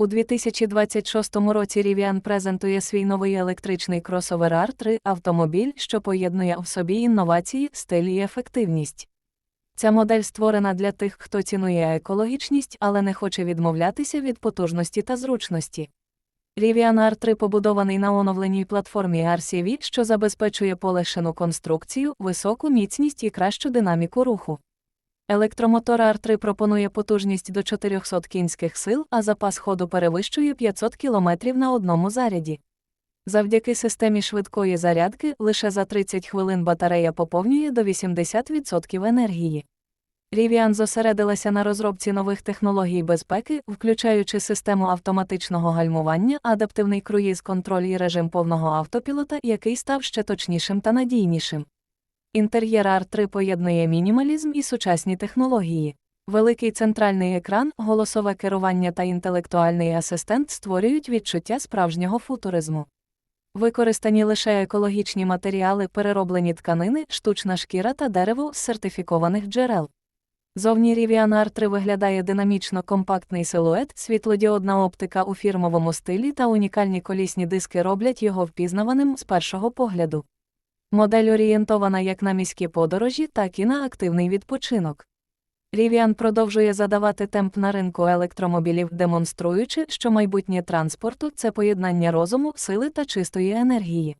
У 2026 році Rivian презентує свій новий електричний кросовер R3 автомобіль, що поєднує в собі інновації, стиль і ефективність. Ця модель створена для тих, хто цінує екологічність, але не хоче відмовлятися від потужності та зручності. Rivian R3 побудований на оновленій платформі RCV, що забезпечує полегшену конструкцію, високу міцність і кращу динаміку руху. Електромотор R3 пропонує потужність до 400 кінських сил, а запас ходу перевищує 500 км на одному заряді. Завдяки системі швидкої зарядки лише за 30 хвилин батарея поповнює до 80% енергії. Rivian зосередилася на розробці нових технологій безпеки, включаючи систему автоматичного гальмування, адаптивний круїз-контроль і режим повного автопілота, який став ще точнішим та надійнішим. Інтер'єр R3 поєднує мінімалізм і сучасні технології. Великий центральний екран, голосове керування та інтелектуальний асистент створюють відчуття справжнього футуризму. Використані лише екологічні матеріали, перероблені тканини, штучна шкіра та дерево з сертифікованих джерел. Зовні Rivian R3 виглядає динамічно компактний силует, світлодіодна оптика у фірмовому стилі та унікальні колісні диски роблять його впізнаваним з першого погляду. Модель орієнтована як на міські подорожі, так і на активний відпочинок. Rivian продовжує задавати темп на ринку електромобілів, демонструючи, що майбутнє транспорту це поєднання розуму, сили та чистої енергії.